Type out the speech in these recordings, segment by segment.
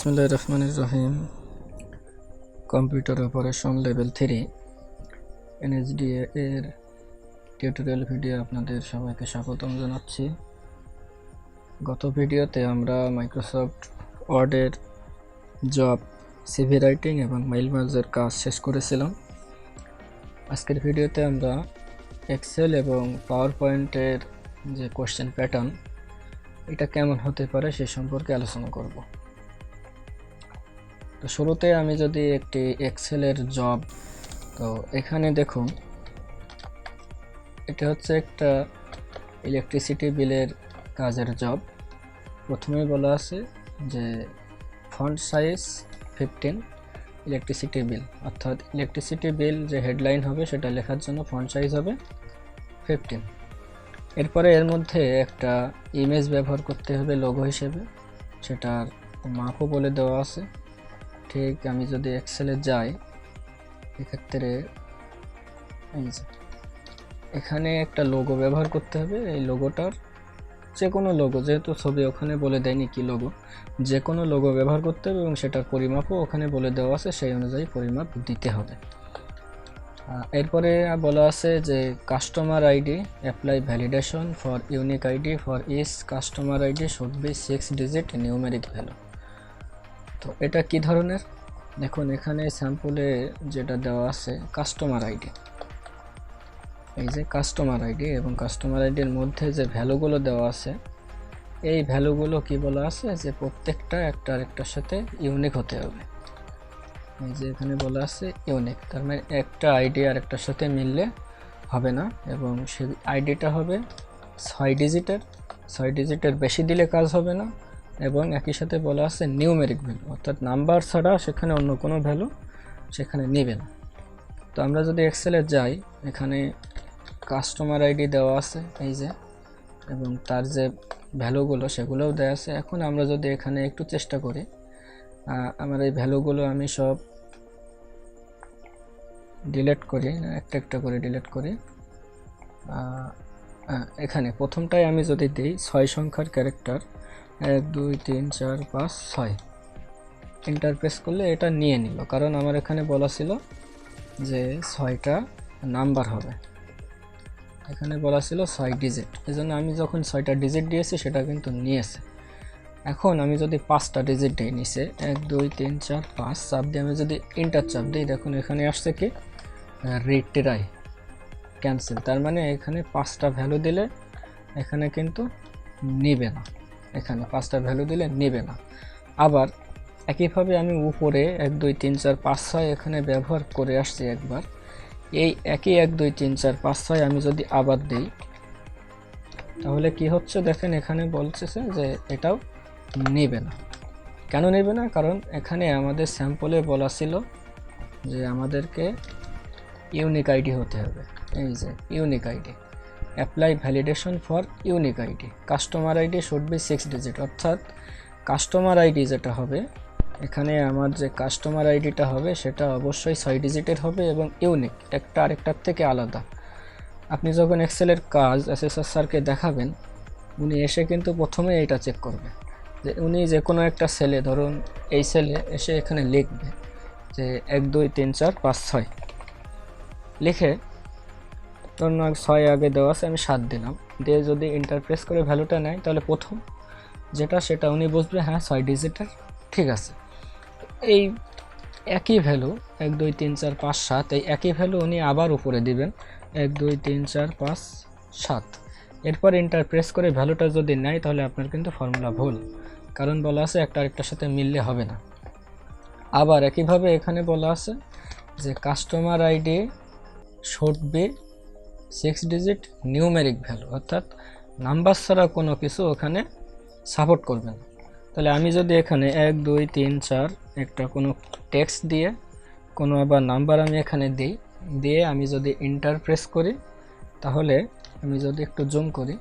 বিসমুল্লাহ রহমান রহিম। Computer operation level three NSDA এর টিউটোরিয়াল ভিডিও আপনাদের সবাইকে স্বাগতম জানাচ্ছি। গত ভিডিওতে আমরা মাইক্রোসফট ওয়ার্ডের জব, সিভি রাইটিং এবং মেইল মার্জের কাজ শেষ করেছিলাম। আজকের ভিডিওতে আমরা এক্সেল এবং পাওয়ার পয়েন্টের যে কোশ্চেন প্যাটার্ন, এটা কেমন হতে পারে সে সম্পর্কে আলোচনা করব। তো শুরুতে আমি যদি একটি এক্সেলের জব তো এখানে দেখুন, এটা হচ্ছে একটা ইলেকট্রিসিটি বিলের কাজের জব প্রথমেই বলা আছে যে font size fifteen electricity bill অর্থাৎ ইলেকট্রিসিটি বিল যে হেডলাইন হবে, সেটা লেখার জন্য ফন্ট সাইজ হবে ফিফটিন এরপরে এর মধ্যে একটা ইমেজ ব্যবহার করতে হবে লোগো হিসেবে। সেটার মাপও বলে দেওয়া আছে। ঠিক, আমি যদি এক্সেলে যাই, এক্ষেত্রে এখানে একটা লোগো ব্যবহার করতে হবে। এই লোগোটার যে কোনো লোগো যেহেতু ছবি ওখানে বলে দেয়নি কি লোগো যে কোনো লোগো ব্যবহার করতে হবে এবং সেটার পরিমাপও ওখানে বলে দেওয়া আছে, সেই অনুযায়ী পরিমাপ দিতে হবে। এরপরে বলা আছে যে customer ID apply validation for unique ID for each customer ID should be six digit numeric value তো এটা কি ধরনের? দেখুন, এখানে স্যাম্পলে যেটা দেওয়া আছে কাস্টমার আইডি এই যে কাস্টমার আইডি এবং কাস্টমার আইডির মধ্যে যে ভ্যালুগুলো দেওয়া আছে, এই ভ্যালুগুলো কি বলা আছে? যে প্রত্যেকটা একটা আরেকটার সাথে ইউনিক হতে হবে। এই যে এখানে বলা আছে ইউনিক তার মানে একটা আইডি আর একটার সাথে মিললে হবে না এবং সেই আইডিটা হবে ছয় ডিজিটের ছয় ডিজিটের বেশি দিলে কাজ হবে না। এবং একই সাথে বলা আছে নিউমেরিক ভ্যালু অর্থাৎ নাম্বার ছাড়া সেখানে অন্য কোনো ভ্যালু সেখানে নেবে না। তো আমরা যদি এক্সেলে যাই, এখানে কাস্টমার আইডি দেওয়া আছে, এই যে, এবং তার যে ভ্যালুগুলো সেগুলোও দেওয়া আছে। এখন আমরা যদি এখানে একটু চেষ্টা করি আমার এই ভ্যালুগুলো আমি সব ডিলিট করি, একটা একটা করে ডিলিট করি। এখানে প্রথমটাই আমি যদি দিই, ছয় সংখ্যার ক্যারেক্টার এক, দুই, তিন, চার, পাঁচ, ছয়। ইন্টারপ্রেস করলে এটা নিয়ে নিল। কারণ আমার এখানে বলা ছিল যে ছয়টা নাম্বার হবে। এখানে বলা ছিল ছয় ডিজিট এই জন্য আমি যখন ছয়টা ডিজিট দিয়েছি, সেটা কিন্তু নিয়েছে। এখন আমি যদি পাঁচটা ডিজিট দিই নিচে, এক, দুই, তিন, চার, পাঁচ চাপ দিয়ে আমি যদি ইন্টার চাপ দিই, দেখুন এখানে আসছে কি? রিট্রাই ক্যান্সেল তার মানে এখানে পাঁচটা ভ্যালু দিলে এখানে কিন্তু নেবে না। এখানে পাঁচটা ভ্যালু দিলে নেবে না। আবার একইভাবে আমি উপরে এক, দুই, তিন, চার, পাঁচ, ছয় এখানে ব্যবহার করে আসছি একবার। এই একই এক, দুই, তিন, চার, পাঁচ, ছয় আমি যদি আবার দিই, তাহলে কি হচ্ছে? দেখেন এখানে বলছে যে এটাও নেবে না। কেন নেবে না? কারণ এখানে আমাদের স্যাম্পলে বলা ছিল যে আমাদেরকে ইউনিক আইডি হতে হবে। এই যে unique ID apply validation for unique ID customer ID should be six digit অর্থাৎ কাস্টমার আইডি যেটা হবে, এখানে আমার যে কাস্টমার আইডিটা হবে, সেটা অবশ্যই ছয় ডিজিটের হবে এবং ইউনিক একটা আরেকটার থেকে আলাদা। আপনি যখন এক্সেলের কাজ এসএসআর স্যারকে দেখাবেন, উনি এসে কিন্তু প্রথমে এটা চেক করবে। যে উনি যে কোনো একটা সেলে ধরুন এই সেলে এসে এখানে লিখবে যে এক, দুই, তিন, চার, পাঁচ, ছয়। লিখে ধরুন ছয় আগে দেওয়া আছে, আমি সাত দিলাম। দিয়ে যদি ইন্টারপ্রেস করে ভ্যালুটা নেয়, তাহলে প্রথম যেটা সেটা উনি বুঝবে হ্যাঁ ছয় ডিজিটের ঠিক আছে। এই একই ভ্যালু এক, দুই, তিন, চার, পাঁচ, সাত, এই একই ভ্যালু উনি আবার উপরে দিবেন, এক, দুই, তিন, চার, পাঁচ, সাত। এরপর ইন্টার প্রেস করে ভ্যালুটা যদি নেয়, তাহলে আপনার কিন্তু ফর্মুলা ভুল। কারণ বলা আছে একটা আরেকটার সাথে মিললে হবে না। আবার একইভাবে এখানে বলা আছে যে customer ID should be six digit numeric value অর্থাৎ নাম্বার ছাড়া কোনো কিছু ওখানে সাপোর্ট করবে না। তাহলে আমি যদি এখানে এক, দুই, তিন, চার একটা কোনো টেক্সট দিয়ে কোনো আবার নাম্বার আমি এখানে দিই, দিয়ে আমি যদি ইন্টার প্রেস করি, তাহলে আমি যদি একটু জুম করি,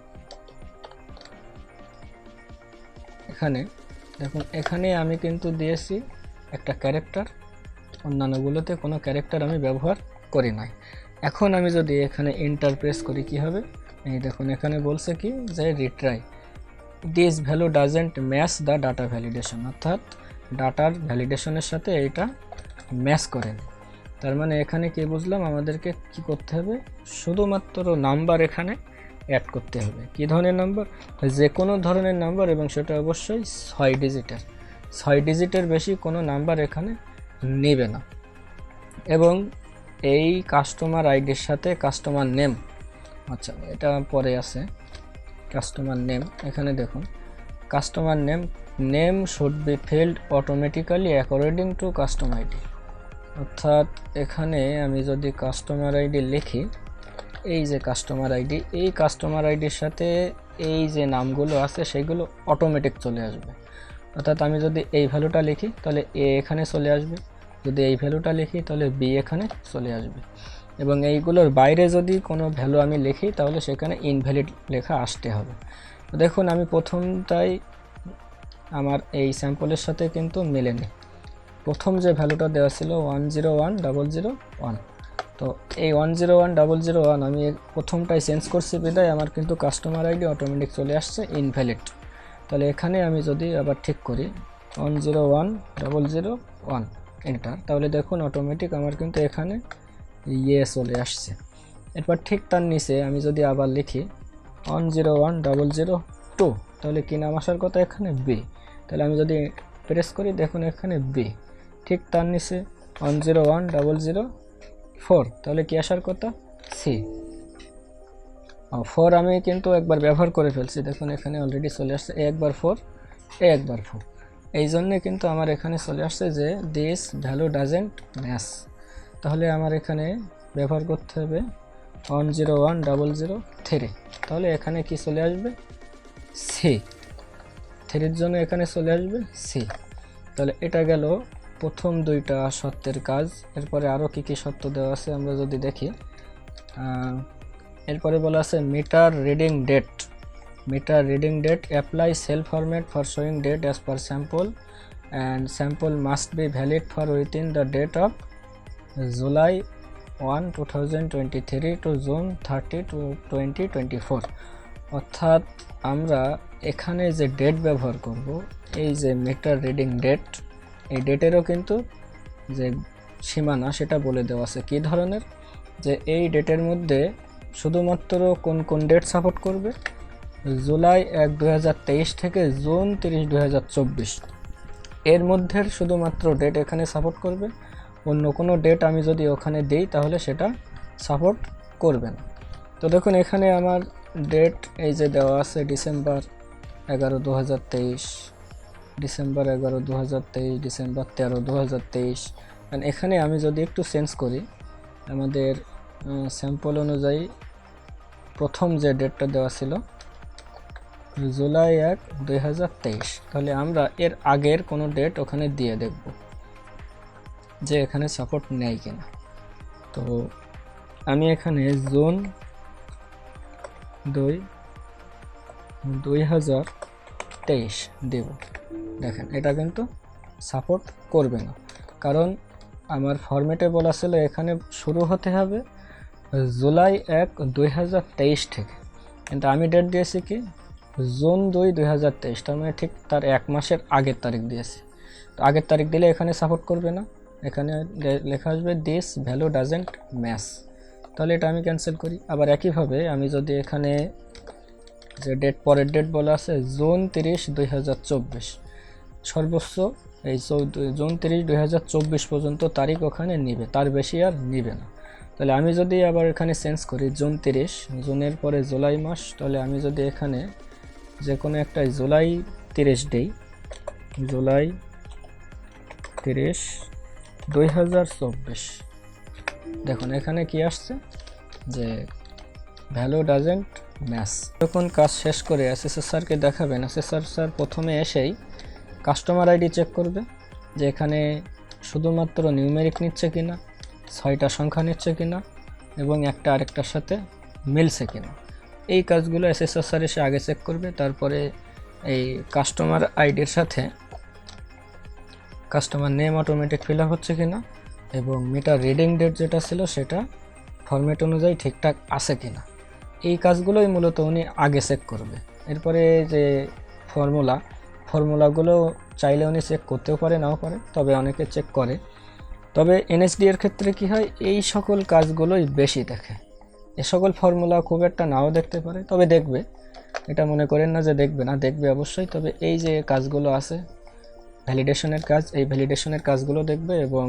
এখানে দেখুন, এখানে আমি কিন্তু দিয়েছি একটা ক্যারেক্টার অন্যান্যগুলোতে কোনো ক্যারেক্টার আমি ব্যবহার করি নাই। এখন আমি যদি এখানে ইন্টার প্রেস করি, কি হবে? এই দেখুন, এখানে বলছে কি যে retry this value doesn't match the data validation অর্থাৎ ডাটার ভ্যালিডেশনের সাথে এইটা ম্যাচ করে নেয়। তার মানে এখানে কি বুঝলাম, আমাদেরকে কি করতে হবে? শুধুমাত্র নাম্বার এখানে অ্যাড করতে হবে। কি ধরনের নাম্বার যে কোনো ধরনের নাম্বার এবং সেটা অবশ্যই ছয় ডিজিটের ছয় ডিজিটের বেশি কোনো নাম্বার এখানে নেবে না। এবং এই কাস্টমার আইডির সাথে কাস্টমার নেম আচ্ছা এটা পরে আছে কাস্টমার নেম এখানে দেখুন customer name name should be filled automatically according to customer ID অর্থাৎ এখানে আমি যদি কাস্টমার আইডি লিখি, এই যে কাস্টমার আইডি এই কাস্টমার আইডির সাথে এই যে নামগুলো আছে, সেগুলো অটোমেটিক চলে আসবে। অর্থাৎ আমি যদি এই ভ্যালুটা লিখি, তাহলে এ এখানে চলে আসবে। যদি এই ভ্যালুটা লিখি, তাহলে বি এখানে চলে আসবে। এবং এইগুলোর বাইরে যদি কোনো ভ্যালু আমি লিখি, তাহলে সেখানে ইনভ্যালিড লেখা আসতে হবে। দেখুন, আমি প্রথমটাই আমার এই স্যাম্পলের সাথে কিন্তু মেলেনি প্রথম যে ভ্যালুটা দেওয়া ছিল one zero one double zero one তো এই one zero one double zero one আমি প্রথমটাই চেঞ্জ করছি বিদায় আমার কিন্তু কাস্টমার আইডি অটোমেটিক চলে আসছে ইনভ্যালিড তাহলে এখানে আমি যদি আবার ঠিক করি one zero one double zero one enter তাহলে দেখুন অটোমেটিক আমার কিন্তু এখানে ইয়ে চলে আসছে। এরপর ঠিক তার নিচে আমি যদি আবার লিখি one zero one double zero two তাহলে কী নাম আসার কথা এখানে? বি তাহলে আমি যদি প্রেস করি, দেখুন এখানে বি ঠিক তার নিচে one zero one double zero four তাহলে কি আসার কথা? সি ফোর আমি কিন্তু একবার ব্যবহার করে ফেলছি। দেখুন এখানে অলরেডি চলে আসছে। একবার ফোর একবার ফোর এই জন্যে কিন্তু আমার এখানে চলে আসছে যে দিস ভ্যালু ডাজেন্ট ম্যাচ তাহলে আমার এখানে ব্যবহার করতে হবে one zero one double zero three তাহলে এখানে কি চলে আসবে? সি থ্রির জন্য এখানে চলে আসবে? সি তাহলে এটা গেল প্রথম দুইটা সত্যের কাজ। এরপরে আরও কী কী সত্য দেওয়া আছে আমরা যদি দেখি। এরপরে বলা আছে meter reading date format for showing date as per sample and sample must be valid for within the date of July one two thousand twenty three to June thirty two twenty twenty four অর্থাৎ আমরা এখানে যে date ব্যবহার করব, এই যে metre reading date এই ডেটেরও কিন্তু যে সীমানা, সেটা বলে দেওয়া আছে। কী ধরনের? যে এই ডেটের মধ্যে শুধুমাত্র কোন কোন ডেট সাপোর্ট করবে? জুলাই এক দু থেকে জুন তিরিশ দু হাজার চব্বিশ। এর মধ্যে শুধুমাত্র ডেট এখানে সাপোর্ট করবে। অন্য কোনো ডেট আমি যদি ওখানে দিই, তাহলে সেটা সাপোর্ট করবে না। তো দেখুন, এখানে আমার ডেট এই যে দেওয়া আছে ডিসেম্বর এগারো দু ডিসেম্বর এগারো দু ডিসেম্বর তেরো দু এখানে আমি যদি একটু চেঞ্জ করি, আমাদের স্যাম্পল অনুযায়ী প্রথম যে ডেটটা দেওয়া ছিল জুলাই এক, দুই তাহলে আমরা এর আগের কোনো ডেট ওখানে দিয়ে দেখব যে এখানে সাপোর্ট নেয় কিনা। তো আমি এখানে জুন দুই দুই হাজার তেইশ দেব। দেখেন, এটা কিন্তু সাপোর্ট করবে না। কারণ আমার ফরম্যাটে বলা ছিল এখানে শুরু হতে হবে জুলাই এক, দুই থেকে। কিন্তু আমি ডেট দিয়েছি কি? জুন দুই দুই হাজার তেইশ, তার মানে ঠিক তার এক মাসের আগের তারিখ দিয়েছি। তো আগের তারিখ দিলে এখানে সাপোর্ট করবে না। এখানে লেখা আসবে দিস ভ্যালু ডাজেন্ট ম্যাচ তাহলে এটা আমি ক্যান্সেল করি। আবার একইভাবে আমি যদি এখানে যে ডেট পরের ডেট বলা আছে, জুন তিরিশ দুই হাজার চব্বিশ। সর্বোচ্চ এই জুন তিরিশ দুই হাজার চব্বিশ পর্যন্ত তারিখ ওখানে নিবে। তার বেশি আর নিবে না। তাহলে আমি যদি আবার এখানে চেঞ্জ করি, জুন তিরিশ, জুনের পরে জুলাই মাস, তাহলে আমি যদি এখানে যে কোনো একটা জুলাই তিরিশ দেই জুলাই তিরিশ দুই হাজার চব্বিশ। দেখুন, এখানে কি আসছে? যে ভ্যালু ডাজেন্ট ম্যাচ যখন কাজ শেষ করে এসএসএস স্যারকে দেখাবেন এসএসআর স্যার প্রথমে এসেই কাস্টমার আইডি চেক করবে যে এখানে শুধুমাত্র নিউমেরিক নিচ্ছে কিনা, ছয়টা সংখ্যা নিচ্ছে কিনা, এবং একটা আরেকটার সাথে মিলছে কিনা। এই কাজগুলো এসএসআর স্যার এসে আগে চেক করবে, তারপরে এই কাস্টমার আইডির সাথে customer name automatic fill up হচ্ছে কিনা এবং মিটার রিডিং ডেট যেটা ছিল সেটা ফরম্যাট অনুযায়ী ঠিকঠাক আছে কিনা। এই কাজগুলোই মূলত উনি আগে চেক করবে। এরপরে যে ফর্মুলা ফর্মুলাগুলো চাইলে উনি চেক করতেও পারে, নাও পারে, তবে অনেকে চেক করে। তবে এনএসডি এর ক্ষেত্রে কি হয়, এই সকল কাজগুলোই বেশি দেখে। এ সকল ফর্মুলা খুব একটা নাও দেখতে পারে, তবে দেখবে। এটা মনে করেন না যে দেখবে, না দেখবে অবশ্যই, তবে এই যে কাজগুলো আছে ভ্যালিডেশনের কাজ, এই ভ্যালিডেশনের কাজগুলো দেখবে এবং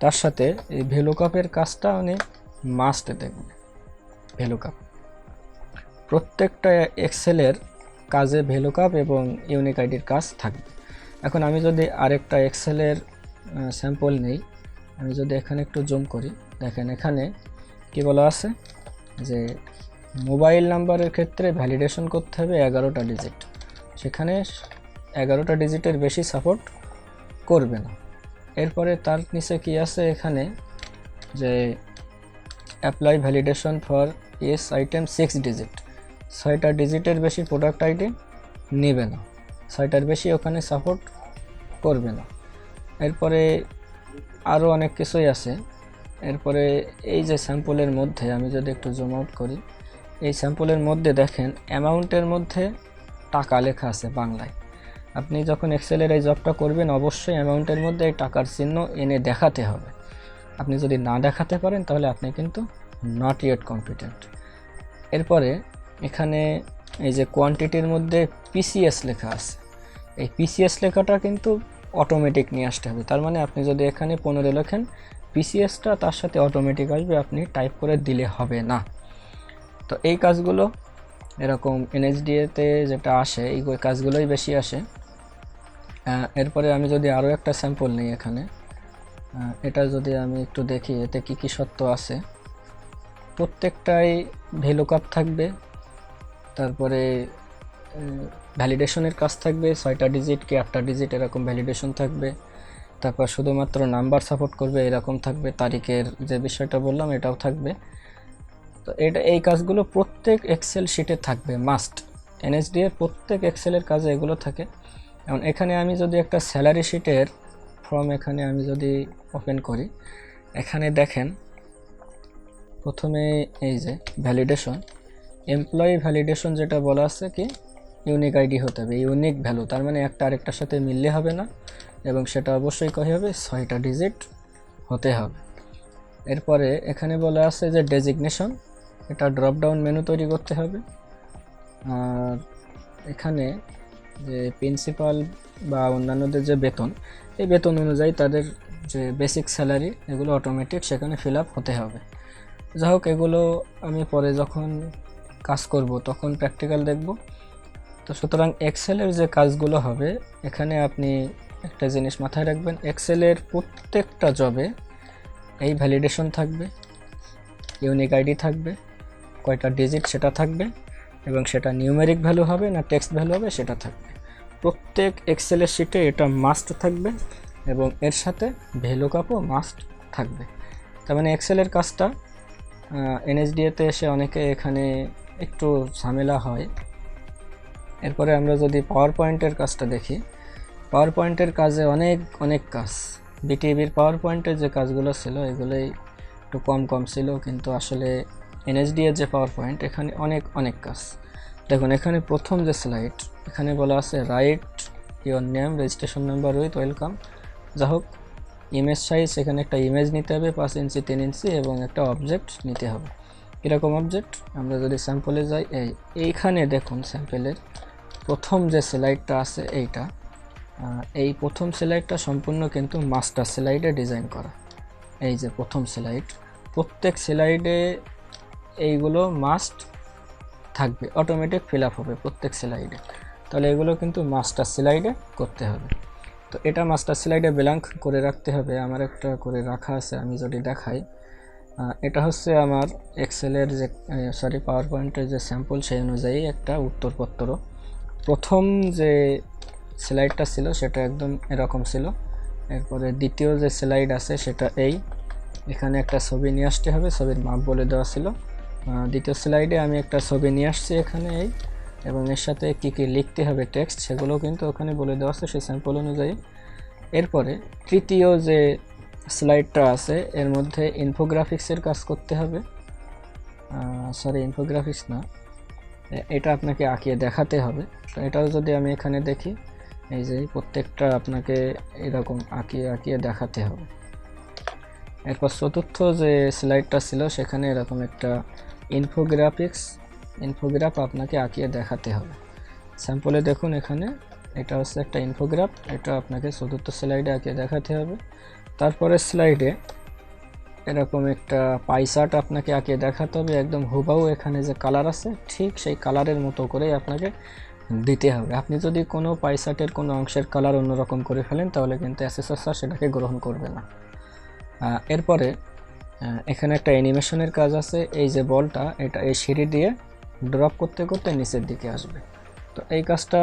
তার সাথে এই ভ্যালুকাপের কাজটা উনি মাস্ট দেখবে ভ্যালুকাপ প্রত্যেকটা এক্সেলের কাজে ভ্যালুকাপ এবং ইউনিক আইডির কাজ থাকবে। এখন আমি যদি আরেকটা এক্সেলের স্যাম্পল নেই, আমি যদি এখানে একটু জুম করি, দেখেন এখানে কি বলা আছে? যে মোবাইল নাম্বারের ক্ষেত্রে ভ্যালিডেশন করতে হবে এগারোটা ডিজিট সেখানে এগারোটা ডিজিটের বেশি সাপোর্ট করবে না। এরপরে তার নিচে কি আছে এখানে? যে apply validation for as item six digit ছয়টা ডিজিটের বেশি প্রোডাক্ট আইডি নেবে না। ছয়টার বেশি ওখানে সাপোর্ট করবে না। এরপরে আরও অনেক কিছুই আছে। এরপরে এই যে স্যাম্পলের মধ্যে আমি যদি একটু জুম আউট করি, এই স্যাম্পলের মধ্যে দেখেন অ্যামাউন্টের মধ্যে টাকা লেখা আছে বাংলায়। আপনি যখন এক্সেলের এই জবটা করবেন, অবশ্যই অ্যামাউন্টের মধ্যে এই টাকার চিহ্ন এনে দেখাতে হবে। আপনি যদি না দেখাতে পারেন, তাহলে আপনি কিন্তু নট ইয়েট কম্পিটেন্ট এরপরে এখানে এই যে কোয়ান্টিটির মধ্যে পিসিএস লেখা আছে। এই পিসিএস লেখাটা কিন্তু অটোমেটিক নিয়ে আসতে হবে। তার মানে আপনি যদি এখানে পনেরো লেখেন পিসিএসটা তার সাথে অটোমেটিক আসবে, আপনি টাইপ করে দিলে হবে না। তো এই কাজগুলো, এরকম এনএসডিএতে যেটা আসে, এই কাজগুলোই বেশি আসে। এরপরে আমি যদি আরও একটা স্যাম্পল নিই এখানে এটা যদি আমি একটু দেখি, এতে কি কি সত্য আছে? প্রত্যেকটাই ভ্যালু কাপ থাকবে, তারপরে ভ্যালিডেশনের কাজ থাকবে, ছয়টা ডিজিট কি আটটা ডিজিট এরকম ভ্যালিডেশন থাকবে। তারপর শুধুমাত্র নাম্বার সাপোর্ট করবে, এরকম থাকবে, তারিখের যে বিষয়টা বললাম, এটাও থাকবে। তো এটা, এই কাজগুলো প্রত্যেক এক্সেল শিটে থাকবে মাস্ট এনএসডি এর প্রত্যেক এক্সেলের কাজে এগুলো থাকে। এখন এখানে আমি যদি একটা স্যালারি শিটের ফর্ম এখানে আমি যদি ওপেন করি, এখানে দেখেন, প্রথমে এই যে ভ্যালিডেশন এমপ্লয়ি ভ্যালিডেশন যেটা বলা আছে কি ইউনিক আইডি হতে হবে ইউনিক ভ্যালু তার মানে একটা আরেকটার সাথে মিললে হবে না। এবং সেটা অবশ্যই কী হবে? ছয়টা ডিজিট হতে হবে। এরপরে এখানে বলা আছে যে ডেজিগনেশন এটা ড্রপ ডাউন মেনু তৈরি করতে হবে। আর এখানে যে প্রিন্সিপাল বা অন্যান্যদের যে বেতন, এই বেতন অনুযায়ী তাদের যে বেসিক স্যালারি এগুলো অটোমেটিক সেখানে ফিল আপ হতে হবে। যাই হোক, এগুলো আমি পরে যখন কাজ করব, তখন প্র্যাকটিক্যাল দেখব। তো সুতরাং এক্সেলের যে কাজগুলো হবে, এখানে আপনি একটা জিনিস মাথায় রাখবেন এক্সেলের প্রত্যেকটা জবে এই ভ্যালিডেশন থাকবে ইউনিক আইডি থাকবে, কয়টা ডিজিট সেটা থাকবে এবং সেটা নিউমেরিক ভ্যালু হবে না টেক্সট ভ্যালু হবে সেটা থাকবে। প্রত্যেক এক্সেলের শিটে এটা মাস্ট থাকবে এবং এর সাথে ভ্যালু কাপও মাস্ট থাকবে। তার মানে এক্সেলের কাজটা এনএসডিএতে এসে অনেকে এখানে একটু ঝামেলা হয়। এরপরে আমরা যদি পাওয়ার পয়েন্টের কাজটা দেখি পাওয়ার পয়েন্টের কাজে অনেক অনেক কাজ। বিটিভির পাওয়ার পয়েন্টের যে কাজগুলো ছিল, এগুলোই একটু কম কম ছিল, কিন্তু আসলে এনএসডি এর যে পাওয়ার পয়েন্ট এখানে অনেক অনেক কাজ। দেখুন, এখানে প্রথম যে স্লাইড এখানে বলা আছে write your name registration number with welcome যা হোক ইমেজ সাইজ এখানে একটা ইমেজ নিতে হবে, পাঁচ ইঞ্চি, তিন ইঞ্চি, এবং একটা অবজেক্ট নিতে হবে। কীরকম অবজেক্ট আমরা যদি স্যাম্পলে যাই, এই, এইখানে দেখুন স্যাম্পেলের প্রথম যে স্লাইডটা আছে, এইটা। এই প্রথম স্লাইডটা সম্পূর্ণ কিন্তু মাস্টার স্লাইডে ডিজাইন করা। এই যে প্রথম স্লাইড প্রত্যেক স্লাইডে এইগুলো মাস্ট থাকবে অটোমেটিক ফিল হবে প্রত্যেক স্লাইডে তাহলে এগুলো কিন্তু মাস্টার স্লাইডে করতে হবে। তো এটা মাস্টার স্লাইডে ব্ল্যাঙ্ক করে রাখতে হবে, আমার একটা করে রাখা আছে, আমি যদি দেখাই এটা হচ্ছে আমার এক্সেলের যে সরি পাওয়ার পয়েন্টের যে স্যাম্পল সেই অনুযায়ী একটা উত্তরপত্র। প্রথম যে স্লাইডটা ছিল, সেটা একদম এরকম ছিল। এরপরে দ্বিতীয় যে স্লাইড আছে, সেটা এই। এখানে একটা ছবি নিয়ে আসতে হবে, ছবির মাপ বলে দেওয়া ছিল। দ্বিতীয় স্লাইডে আমি একটা ছবি নিয়ে আসছি এখানে এই, এবং এর সাথে কী কী লিখতে হবে টেক্সট সেগুলো কিন্তু ওখানে বলে দেওয়া আছে, সেই স্যাম্পল অনুযায়ী। এরপরে তৃতীয় যে স্লাইডটা আছে, এর মধ্যে ইনফোগ্রাফিক্সের কাজ করতে হবে। সরি ইনফোগ্রাফিক্স না। এটা আপনাকে আঁকিয়ে দেখাতে হবে। তো এটাও যদি আমি এখানে দেখি এই যে প্রত্যেকটা আপনাকে এরকম আঁকিয়ে আঁকিয়ে দেখাতে হবে। এরপর চতুর্থ যে স্লাইডটা ছিল, সেখানে এরকম একটা ইনফোগ্রাফিক্স ইনফোগ্রাফ আপনাকে আঁকিয়ে দেখাতে হবে। স্যাম্পলে দেখুন এখানে, এটা হচ্ছে একটা ইনফোগ্রাফ এটা আপনাকে চতুর্থ স্লাইডে আঁকিয়ে দেখাতে হবে। তারপরে স্লাইডে এরকম একটা পাইসার্ট আপনাকে আঁকিয়ে দেখাতে হবে, একদম হুবাহু এখানে যে কালার আছে, ঠিক সেই কালারের মতো করেই আপনাকে দিতে হবে। আপনি যদি কোনো পাইসার্টের কোনো অংশের কালার অন্যরকম করে ফেলেন, তাহলে কিন্তু অ্যাসেসর সেটাকে গ্রহণ করবে না। এরপরে এখানে একটা অ্যানিমেশনের কাজ আছে। এই যে বলটা, এটা এই সিঁড়ি দিয়ে ড্রপ করতে করতে নিচের দিকে আসবে। তো এই কাজটা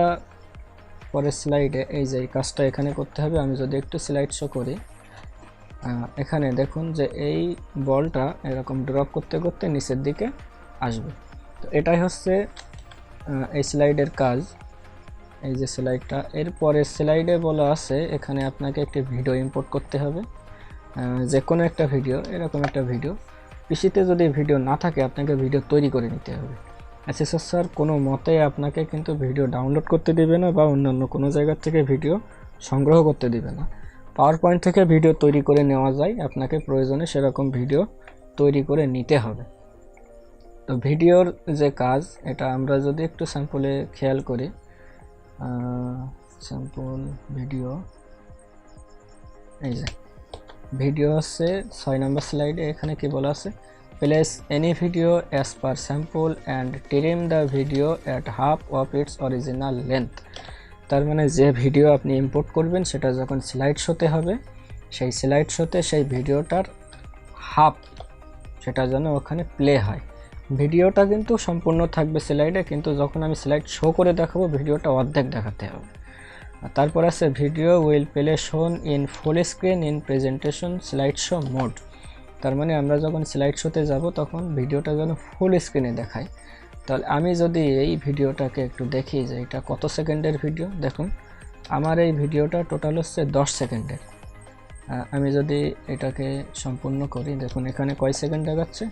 পরের স্লাইডে এই যে এই কাজটা এখানে করতে হবে। আমি যদি একটু স্লাইড শো করি এখানে দেখুন যে এই বলটা এরকম ড্রপ করতে করতে নিচের দিকে আসবে। তো এটাই হচ্ছে এই স্লাইডের কাজ। এই যে স্লাইডটা এরপরে স্লাইডে বলা আছে, এখানে আপনাকে একটি ভিডিও ইম্পোর্ট করতে হবে। যে কোনো একটা ভিডিও এরকম একটা ভিডিও পিসিতে যদি ভিডিও না থাকে, আপনাকে ভিডিও তৈরি করে নিতে হবে। স্যার, কোনো মতে আপনাকে কিন্তু ভিডিও ডাউনলোড করতে দিবে না বা অন্যান্য কোনো জায়গার থেকে ভিডিও সংগ্রহ করতে দিবে না। পাওয়ার পয়েন্ট থেকে ভিডিও তৈরি করে নেওয়া যায়। আপনাকে প্রয়োজনে সেরকম ভিডিও তৈরি করে নিতে হবে। তো ভিডিওর যে কাজ, এটা আমরা যদি একটু স্যাম্পলে খেয়াল করি স্যাম্পল ভিডিও এই যে ভিডিও হচ্ছে ছয় নম্বর স্লাইডে এখানে কি বলা আছে? Place any video as per sample and trim the video at half of its original length তার মানে যে ভিডিও আপনি ইম্পোর্ট করবেন, সেটা যখন স্লাইড শোতে হবে, সেই স্লাইড শোতে সেই ভিডিওটার হাফ সেটা যেন ওখানে প্লে হয়। ভিডিওটা কিন্তু সম্পূর্ণ থাকবে স্লাইডে কিন্তু যখন আমি স্লাইড শো করে দেখাবো, ভিডিওটা অর্ধেক দেখাতে হবে। তারপর আছে video will play shown in full screen in presentation slide show mode তার মানে আমরা যখন স্লাইড শোতে যাব, তখন ভিডিওটা যেন ফুল স্ক্রিনে দেখায়। তাহলে আমি যদি এই ভিডিওটাকে একটু দেখি যে এটা কত সেকেন্ডের ভিডিও দেখুন, আমার এই ভিডিওটা টোটাল হচ্ছে দশ সেকেন্ডের। আমি যদি এটাকে সম্পূর্ণ করি, দেখুন, এখানে কয় সেকেন্ড দেখাচ্ছে?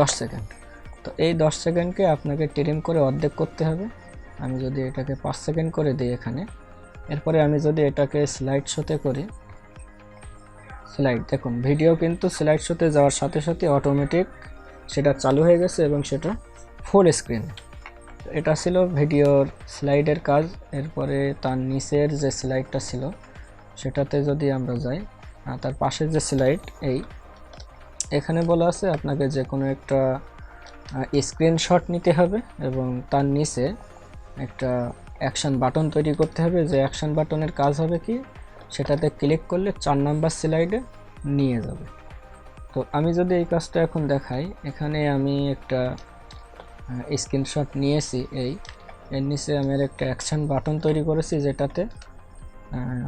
দশ সেকেন্ড। তো এই দশ সেকেন্ডকে আপনাকে ট্রিম করে অর্ধেক করতে হবে। আমি যদি এটাকে পাঁচ সেকেন্ড করে দিই এখানে, এরপরে আমি যদি এটাকে স্লাইড শোতে করি স্লাইড দেখুন ভিডিও কিন্তু স্লাইড শোতে যাওয়ার সাথে সাথে অটোমেটিক সেটা চালু হয়ে গেছে এবং সেটা ফুল স্ক্রিন এটা ছিল ভিডিওর স্লাইডের কাজ, এরপরে তার নিচের যে স্লাইডটা ছিল, সেটাতে যদি আমরা যাই তার পাশের যে স্লাইড এই, এখানে বলা আছে আপনাকে যে কোনো একটা স্ক্রিনশট নিতে হবে এবং তার নিচে একটা অ্যাকশন বাটন তৈরি করতে হবে। যে অ্যাকশন বাটনের কাজ হবে কি? সেটাতে ক্লিক করলে চার নাম্বার স্লাইডে নিয়ে যাবে। তো আমি যদি এই কাজটা এখন দেখাই, এখানে আমি একটা স্ক্রিনশট নিয়েছি এই। এর নিচে আমি আর একটা অ্যাকশন বাটন তৈরি করেছি যেটাতে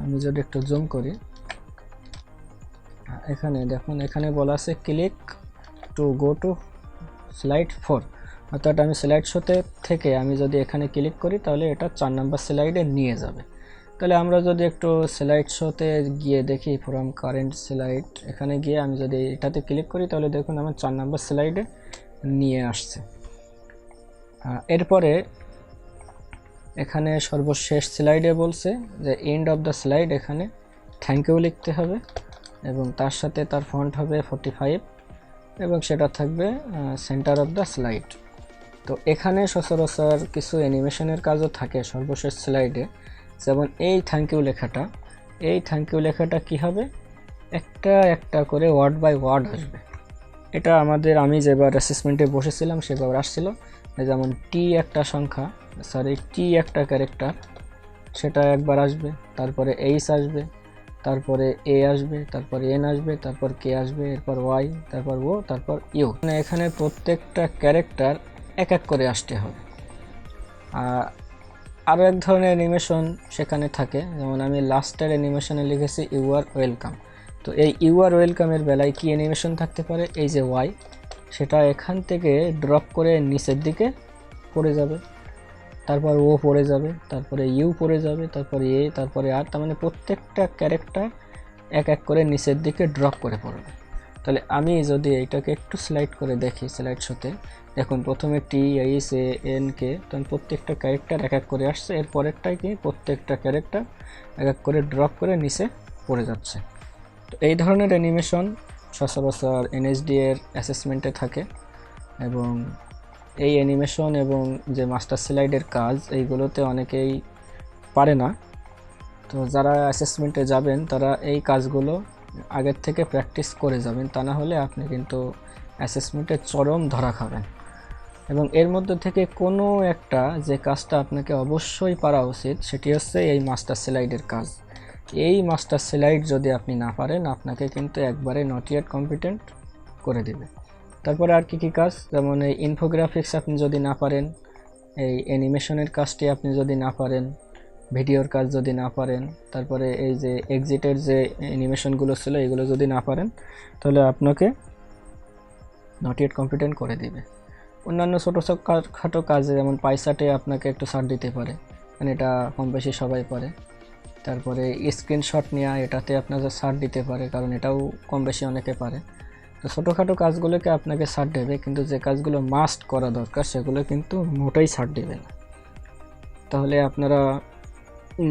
আমি যদি একটু জুম করি এখানে দেখুন, এখানে বলা আছে click to go to slide four অর্থাৎ আমি স্লাইড শোতে থেকে আমি যদি এখানে ক্লিক করি, তাহলে এটা চার নাম্বার স্লাইডে নিয়ে যাবে। তাহলে আমরা যদি একটু স্লাইড শোতে গিয়ে দেখি ফ্রম কারেন্ট স্লাইড এখানে গিয়ে আমি যদি এটাতে ক্লিক করি, তাহলে দেখুন আমার চার নাম্বার স্লাইডে নিয়ে আসছে। এরপরে এখানে সর্বশেষ স্লাইডে বলছে যে এন্ড অফ দ্য স্লাইড এখানে থ্যাংক ইউ লিখতে হবে এবং তার সাথে তার ফন্ট হবে ফোর্টি ফাইভ এবং সেটা থাকবে সেন্টার অফ দ্য স্লাইড তো এখানে সচরাচর কিছু অ্যানিমেশনের কাজও থাকে সর্বশেষ স্লাইডে যেমন এই থ্যাংক ইউ লেখাটা। এই থ্যাংক ইউ লেখাটা কি হবে? একটা একটা করে ওয়ার্ড বাই ওয়ার্ড আসবে। এটা আমাদের, আমি যেবার অ্যাসেসমেন্টে বসেছিলাম, সেবার আসছিল। যেমন টি একটা সংখ্যা সরি টি একটা ক্যারেক্টার সেটা একবার আসবে, তারপরে এইচ আসবে তারপরে এ আসবে, তারপর এন আসবে, তারপর কে আসবে, এরপর ওয়াই তারপর ও তারপর ইউ মানে এখানে প্রত্যেকটা ক্যারেক্টার এক এক করে আসতে হবে। আর আরও এক ধরনের অ্যানিমেশন সেখানে থাকে। যেমন আমি লাস্টের অ্যানিমেশনে লিখেছি ইউ আর ওয়েলকাম তো এই ইউ আর ওয়েলকামের বেলায় কী অ্যানিমেশন থাকতে পারে? এই যে ওয়াই সেটা এখান থেকে ড্রপ করে নিচের দিকে পড়ে যাবে। তারপর ও পড়ে যাবে, তারপরে ইউ পড়ে যাবে, তারপরে এ, তারপরে আর, তার মানে প্রত্যেকটা ক্যারেক্টার এক এক করে নিচের দিকে ড্রপ করে পড়বে। তাহলে আমি যদি এইটাকে একটু স্লাইড করে দেখি স্লাইড শোতে দেখুন প্রথমে T H A N K তখন প্রত্যেকটা ক্যারেক্টার এক এক করে আসছে এর পরেরটাই কি? প্রত্যেকটা ক্যারেক্টার এক এক করে ড্রপ করে নিচে পড়ে যাচ্ছে। তো এই ধরনের অ্যানিমেশন সচরাচর এনএসডি এর অ্যাসেসমেন্টে থাকে এবং এই অ্যানিমেশন এবং যে মাস্টার স্লাইডের কাজ, এইগুলোতে অনেকেই পারে না। তো যারা অ্যাসেসমেন্টে যাবেন, তারা এই কাজগুলো আগের থেকে প্র্যাকটিস করে যাবেন, তা না হলে আপনি কিন্তু অ্যাসেসমেন্টে চরম ধরা খাবেন। এবং এর মধ্যে থেকে কোনো একটা যে কাজটা আপনাকে অবশ্যই পারা উচিত, সেটি হচ্ছে এই মাস্টার স্লাইডের কাজ। এই মাস্টার স্লাইড যদি আপনি না পারেন, আপনাকে কিন্তু একবারে নট ইয়েট কম্পিটেন্ট করে দেবে। তারপরে আর কি কি কাজ? যেমন এই ইনফোগ্রাফিক্স আপনি যদি না পারেন, এই অ্যানিমেশনের কাজটি আপনি যদি না পারেন ভিডিওর কাজ যদি না পারেন, তারপরে এই যে এক্সিটের যে অ্যানিমেশনগুলো ছিল, এগুলো যদি না পারেন, তাহলে আপনাকে নট ইয়েট কম্পিটেন্ট করে দিবে। অন্যান্য ছোটো খাটো কাজে যেমন পাইসাটে আপনাকে একটু ছাড় দিতে পারে মানে এটা কম বেশি সবাই পারে। তারপরে স্ক্রিনশট নেওয়া এটাতে আপনাকে ছাড় দিতে পারে, কারণ এটাও কম বেশি অনেকে পারে। ছোটোখাটো কাজগুলোকে আপনাকে ছাড় দেবে, কিন্তু যে কাজগুলো মাস্ট করা দরকার, সেগুলো কিন্তু মোটেই ছাড় দেবে না। তাহলে আপনারা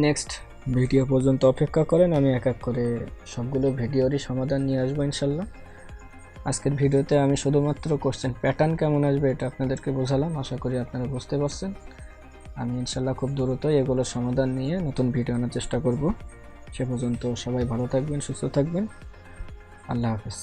নেক্সট ভিডিও পর্যন্ত অপেক্ষা করেন, আমি এক এক করে সবগুলো ভিডিওরই সমাধান নিয়ে আসব ইনশাল্লাহ। আজকের ভিডিওতে আমি শুধুমাত্র কোশ্চেন প্যাটার্ন কেমন আসবে এটা আপনাদেরকে বোঝালাম, আশা করি আপনারা বুঝতে পারছেন। আমি ইনশাল্লাহ খুব দ্রুতই এগুলোর সমাধান নিয়ে নতুন ভিডিও আনার চেষ্টা করব। সে পর্যন্ত সবাই ভালো থাকবেন, সুস্থ থাকবেন। আল্লাহ হাফেজ।